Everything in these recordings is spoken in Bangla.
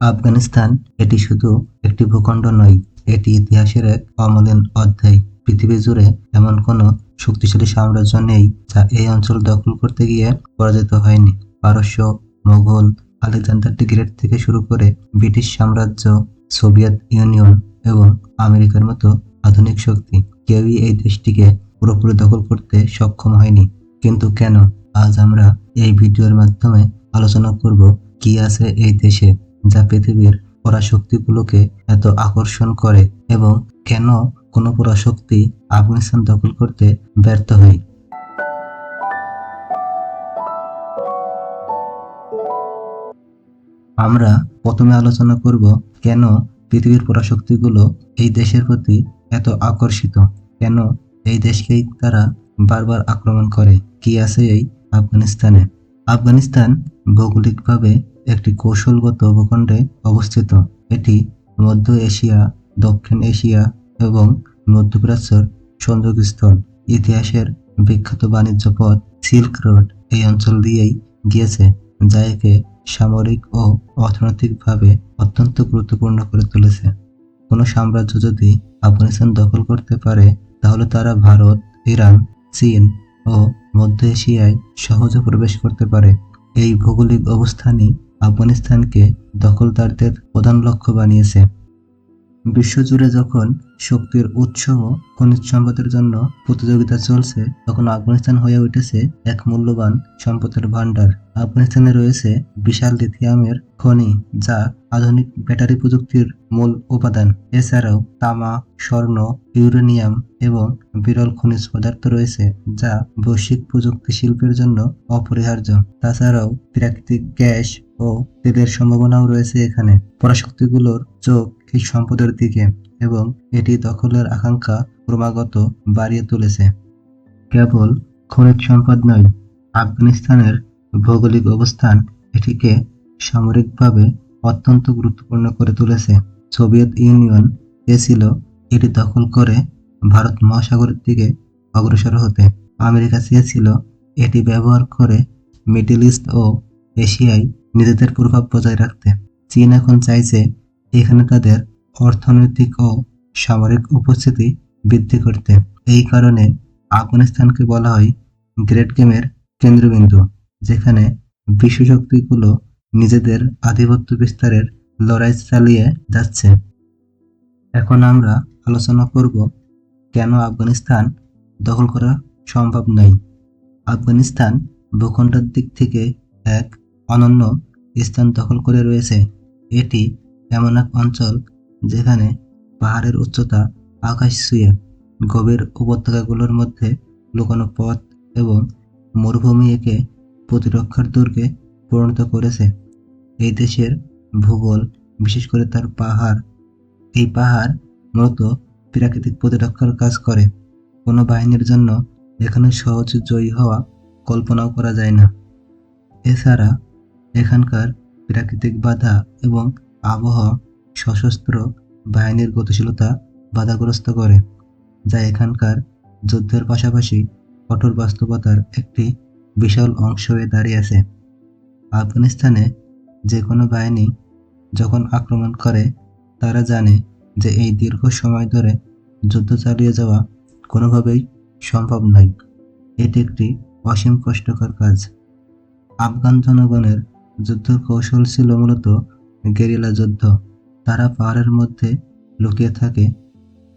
আফগানিস্তান, এটি শুধু একটি ভূখণ্ড নয়, এটি ইতিহাসের এক অমলিন অধ্যায়। পৃথিবী জুড়ে এমন কোনো শক্তিশালী সাম্রাজ্য নেই যা এই অঞ্চল দখল করতে গিয়ে পরাজিত হয়নি। পারস্য মোগল আলেকজান্ডার দি গ্রেট থেকে শুরু করে ব্রিটিশ সাম্রাজ্য, সোভিয়েত ইউনিয়ন এবং আমেরিকার মতো আধুনিক শক্তি কেউই এই দেশটিকে পুরোপুরি দখল করতে সক্ষম হয়নি। কিন্তু কেন? আজ আমরা এই ভিডিওর মাধ্যমে আলোচনা করব, কি আছে এই দেশে? যা পৃথিবীর পরাশক্তিগুলোকে এত আকর্ষণ করে এবং কেন কোনো পরাশক্তি আফগানিস্তান দখল করতে ব্যর্থ হয়। আমরা প্রথমে আলোচনা করব কেন পৃথিবীর পরাশক্তিগুলো এই দেশের প্রতি এত আকর্ষিত? কেন এই দেশকেই তারা বারবার আক্রমণ করে? কি আছে এই আফগানিস্তানে? আফগানিস্তান ভৌগোলিকভাবে একটি কৌশলগত ভূখণ্ডে অবস্থিত। এটি মধ্য এশিয়া, দক্ষিণ এশিয়া এবং মধ্যপ্রাচ্যের সংযোগস্থল ইতিহাসের বিখ্যাত বাণিজ্য পথ সিল্ক রোড এই অঞ্চল দিয়েই গিয়েছে, যা একে সামরিক ও অর্থনৈতিকভাবে অত্যন্ত গুরুত্বপূর্ণ করে তুলেছে। কোনো সাম্রাজ্য যদি আফগানিস্তান দখল করতে পারে, তাহলে তারা ভারত, ইরান, চীন ও মধ্য এশিয়ায় সহজে প্রবেশ করতে পারে। এই ভৌগোলিক অবস্থানই আফগানিস্তানকে দখলদারদের প্রধান লক্ষ্য বানিয়েছে। বিশ্বজুড়ে যখন শক্তির উৎস ও খনিজ সম্পদের জন্য প্রতিযোগিতা চলছে, তখন আফগানিস্তান হয়ে উঠেছে এক মূল্যবান সম্পদের ভান্ডার আফগানিস্তানে রয়েছে বিশাল লিথিয়ামের খনি, যা আধুনিক ব্যাটারি প্রযুক্তির মূল উপাদান। এছাড়াও তামা, স্বর্ণ, ইউরেনিয়াম এবং বিরল খনিজ পদার্থ রয়েছে, যা বৈশ্বিক প্রযুক্তি শিল্পের জন্য অপরিহার্য। তাছাড়াও প্রাকৃতিক গ্যাস ও তেলের সম্ভাবনাও রয়েছে এখানে। পরাশক্তিগুলোর চোখ এই সম্পদের দিকে এবং এটি দখলের আকাঙ্ক্ষা ক্রমাগত বাড়িয়ে তুলেছে। কেবল খনিজ সম্পদ নয়, আফগানিস্তানের ভৌগোলিক অবস্থান এটিকে সামরিকভাবে অত্যন্ত গুরুত্বপূর্ণ করে তুলেছে। সোভিয়েত ইউনিয়ন চেয়েছিল এটি দখল করে ভারত মহাসাগরের দিকে অগ্রসর হতে। আমেরিকা চেয়েছিল এটি ব্যবহার করে মিডল ইস্ট ও এশিয়ায় নিজেদের প্রভাব বজায় রাখতে। চীন এখন চাইছে এখানে তাদের অর্থনৈতিক ও সামরিক উপস্থিতি বৃদ্ধি করতে। এই কারণে আফগানিস্তানকে বলা হয় গ্রেট গেমের কেন্দ্রবিন্দু, যেখানে বিশ্বশক্তিগুলো নিজেদের আধিপত্য বিস্তারের লড়াই চালিয়ে যাচ্ছে। এখন আমরা আলোচনা করব কেন আফগানিস্তান দখল করা সম্ভব নয়। আফগানিস্তান ভূখণ্ডের দিক থেকে এক অনন্য স্থান দখল করে রয়েছে। এটি এমন এক অঞ্চল যেখানে পাহাড়ের উচ্চতা আকাশ ছুঁয়ে গভীর উপত্যকাগুলোর মধ্যে লুকানো পথ এবং মরুভূমি একে প্রতিরক্ষার দুর্গে পরিণত করেছে। এই দেশের ভূগোল, বিশেষ করে তার পাহাড়, এই পাহাড় মূলত প্রাকৃতিক প্রতিরক্ষার কাজ করে। কোনো বাহিনীর জন্য এখানে সহজ জয়ী হওয়া কল্পনাও করা যায় না। এছাড়া এখানকার প্রাকৃতিক বাধা এবং আবহাওয়া সশস্ত্র বাহিনীর গতিশীলতা বাধাগ্রস্ত করে, যা এখানকার যুদ্ধের পাশাপাশি কঠোর বাস্তবতার একটি বিশাল অংশ হয়ে দাঁড়িয়েছে আফগানিস্তানে যে কোনো বাহিনী যখন আক্রমণ করে, তারা জানে যে এই দীর্ঘ সময় ধরে যুদ্ধ চালিয়ে যাওয়া কোনোভাবেই সম্ভব নয়। এটি একটি অসীম কষ্টকর কাজ। আফগান জনগণের যুদ্ধ কৌশল ছিল মূলত গেরিলা যুদ্ধ। তারা পাহাড়ের মধ্যে লুকিয়ে থাকে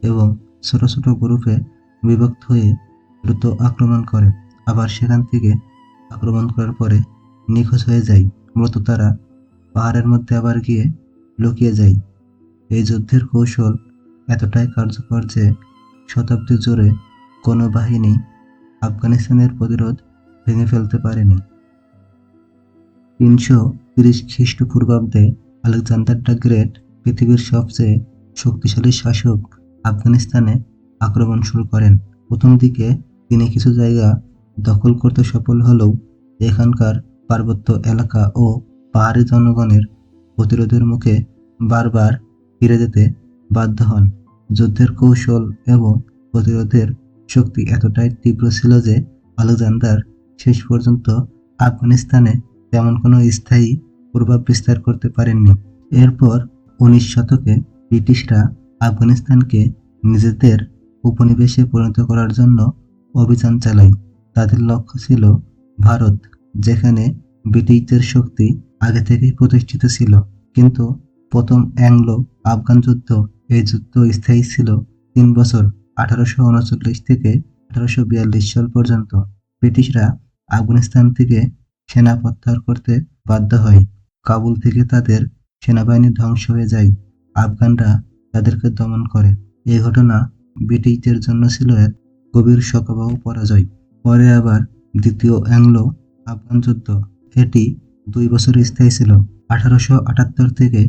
এবং ছোট ছোট গ্রুপে বিভক্ত হয়ে দ্রুত আক্রমণ করে। আবার সেখান থেকে আক্রমণ করার পরে নিখোঁজ হয়ে যায়। মূলত তারা পাহাড়ের মধ্যে আবার গিয়ে লুকিয়ে যায়। এই যুদ্ধের কৌশল এতটাই কার্যকর যে শতাব্দী জুড়ে কোনো বাহিনী আফগানিস্তানের প্রতিরোধ ভেঙে ফেলতে পারেনি। তিনশো তিরিশ খ্রিস্টপূর্বাব্দে আলেকজান্ডার দ্য গ্রেট, পৃথিবীর সবচেয়ে শক্তিশালী শাসক আফগানিস্তানে আক্রমণ শুরু করেন। প্রথম দিকে তিনি কিছু জায়গা দখল করতে সফল হলেও এখানকার পার্বত্য এলাকা ও পাহাড়ি জনগণের প্রতিরোধের মুখে বারবার ফিরে যেতে বাধ্য হন। যুদ্ধের কৌশল এবং প্রতিরোধের শক্তি এতটাই তীব্র ছিল যে আলেকজান্ডার শেষ পর্যন্ত আফগানিস্তানে তেমন কোনো স্থায়ী প্রভাব বিস্তার করতে পারেননি। এরপর উনিশ শতকে ব্রিটিশরা আফগানিস্তানকে নিজেদের উপনিবেশে পরিণত করার জন্য অভিযান চালায়। তাদের লক্ষ্য ছিল ভারত, যেখানে ব্রিটিশদের শক্তি আগে থেকেই প্রতিষ্ঠিত ছিল। কিন্তু প্রথম অ্যাংলো আফগান যুদ্ধ এই যুদ্ধ স্থায়ী ছিল তিন বছর, আঠারোশো উনচল্লিশ থেকে আঠারোশো বিয়াল্লিশ সাল পর্যন্ত। ব্রিটিশরা আফগানিস্তান থেকে সেনা প্রত্যাহার করতে বাধ্য হয়। কাবুল থেকে তাদের সেনাবাহিনী ধ্বংস হয়ে যায়। আফগানরা তাদেরকে দমন করে। এই ঘটনা ব্রিটিশদের জন্য ছিল এক গভীর শোকাবহ পরাজয়। পরে আবার দ্বিতীয় অ্যাংলো আফগান যুদ্ধ। এটি দুই বছর স্থায়ী ছিল, আঠারোশো আটাত্তর থেকে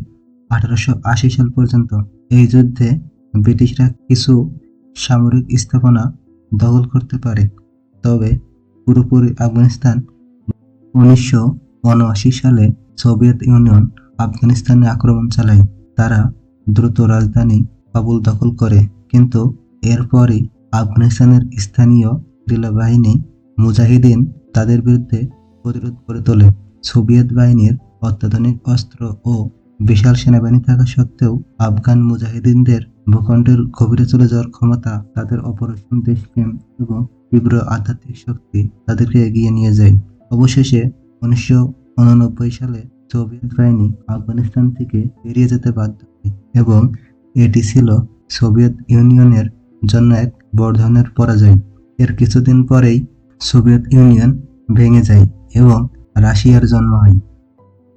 আঠারোশো আশি সাল পর্যন্ত। এই যুদ্ধে ব্রিটিশরা কিছু সামরিক স্থাপনা দখল করতে পারে। তবে পুরোপুরি আফগানিস্তান উনিশশো উনআশি সালে সোভিয়েত ইউনিয়ন আফগানিস্তানে আক্রমণ চালায়। তারা দ্রুত রাজধানী কাবুল দখল করে, কিন্তু এরপরই আফগানিস্তানের স্থানীয় গেরিলা বাহিনী মুজাহিদিন তাদের বিরুদ্ধে প্রতিরোধ করে তোলে। সোভিয়েত বাহিনীর অত্যাধুনিক অস্ত্র ও বিশাল সেনাবাহিনী থাকা সত্ত্বেও আফগান মুজাহিদিনদের ভূখণ্ডের গভীরে চলে যাওয়ার ক্ষমতা তাদের অপারেশন দেশপ্রেম এবং তীব্র আধ্যাত্মিক শক্তি তাদেরকে এগিয়ে নিয়ে যায়। অবশেষে উনিশশো উননব্বই সালে সোভিয়েত বাহিনী আফগানিস্তান থেকে বেরিয়ে যেতে বাধ্য হয় এবং এটি ছিল সোভিয়েত ইউনিয়নের জন্য এক বড় ধরনের পরাজয়। এর কিছুদিন পরেই সোভিয়েত ইউনিয়ন ভেঙে যায় এবং রাশিয়ার জন্ম হয়।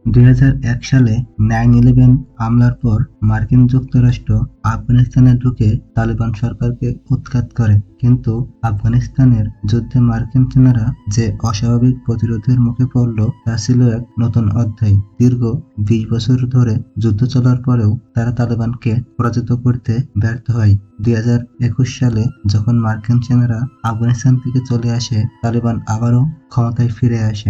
দুই হাজার এক সালে নাইন ইলেভেন হামলার পর মার্কিন যুক্তরাষ্ট্র আফগানিস্তানে ঢুকে তালিবান সরকারকে উৎখাত করে। কিন্তু আফগানিস্তানের যুদ্ধে মার্কিন সেনারা যে অস্বাভাবিক প্রতিরোধের মুখে পড়ল, তা ছিল এক নতুন অধ্যায়। দীর্ঘ বিশ বছর ধরে যুদ্ধ চলার পরেও তারা তালেবানকে পরাজিত করতে ব্যর্থ হয়। দুই হাজার একুশ সালে যখন মার্কিন সেনারা আফগানিস্তান থেকে চলে আসে, তালেবান আবারও ক্ষমতায় ফিরে আসে।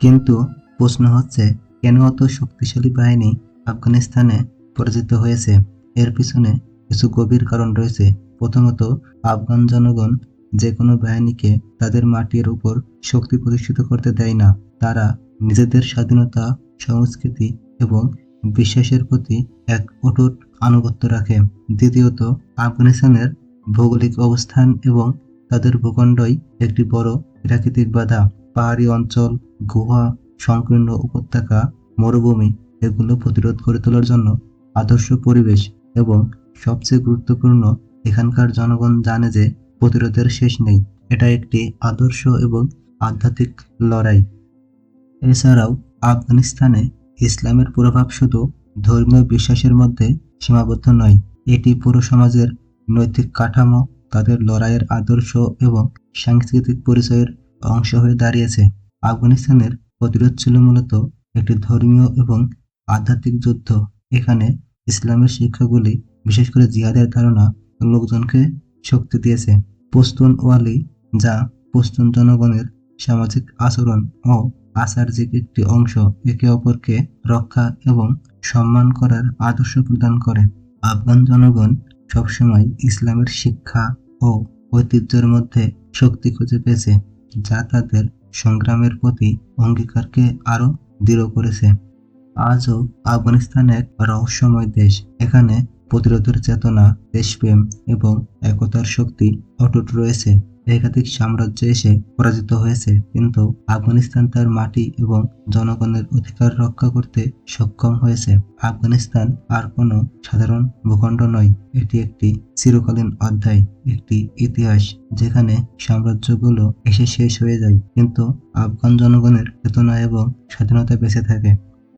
কিন্তু প্রশ্ন হচ্ছে কেন অত শক্তিশালী বাহিনী আফগানিস্তানে পরাজিত হয়েছে? এর পিছনে কিছু গভীর কারণ রয়েছে। প্রথমত, আফগান জনগণ যে কোনো বাহিনীকে তাদের মাটির উপর শক্তি প্রতিষ্ঠিত করতে দেয় না। তারা নিজেদের স্বাধীনতা, সংস্কৃতি এবং বিশ্বাসের প্রতি এক অটুট আনুগত্য রাখে। দ্বিতীয়ত, আফগানিস্তানের ভৌগোলিক অবস্থান এবং তাদের ভূখণ্ডই একটি বড় প্রাকৃতিক বাধা। পাহাড়ি অঞ্চল, গুহা সংকীর্ণ উপত্যকা, মরুভূমি এগুলো প্রতিরোধ করে তোলার জন্য আদর্শ পরিবেশ এবং সবচেয়ে গুরুত্বপূর্ণ, এখানকার জনগণ জানে যে প্রতিরোধের শেষ নেই। এটা একটি আদর্শ এবং আধ্যাত্মিক লড়াই। এছাড়াও আফগানিস্তানে ইসলামের প্রভাব শুধু ধর্মীয় বিশ্বাসের মধ্যে সীমাবদ্ধ নয়, এটি পুরো সমাজের নৈতিক কাঠামো, তাদের লড়াইয়ের আদর্শ এবং সাংস্কৃতিক পরিচয়ের অংশ হয়ে দাঁড়িয়েছে। আফগানিস্তানের প্রতিরোধ ছিল মূলত একটি ধর্মীয় এবং আধ্যাত্মিক যুদ্ধ। এখানে ইসলামের শিক্ষাগুলি, বিশেষ করে জিহাদের ধারণা, লোকজনকে শক্তি দিয়েছে। পস্তুন ওয়ালি যা পস্তুন জনগণের সামাজিক আচরণ ও আচার্যিক একটি অংশ, একে অপরকে রক্ষা এবং সম্মান করার আদর্শ প্রদান করে। আফগান জনগণ সবসময় ইসলামের শিক্ষা ও ঐতিহ্যের মধ্যে শক্তি খুঁজে পেয়েছে, যা তাদের সংগ্রামের প্রতি অঙ্গীকারকে আরও দৃঢ় করেছে। আজও আফগানিস্তান এক রহস্যময় দেশ। এখানে প্রতিরোধের চেতনা, দেশপ্রেম এবং একতার শক্তি অটুট রয়েছে। একাধিক সাম্রাজ্য এসে পরাজিত হয়েছে, কিন্তু আফগানিস্তান তার মাটি এবং জনগণের অধিকার রক্ষা করতে সক্ষম হয়েছে। আফগানিস্তান আর কোনো সাধারণ ভূখণ্ড নয়, এটি একটি চিরকালীন অধ্যায়, একটি ইতিহাস, যেখানে সাম্রাজ্যগুলো এসে শেষ হয়ে যায়, কিন্তু আফগান জনগণের চেতনা এবং স্বাধীনতা বেঁচে থাকে।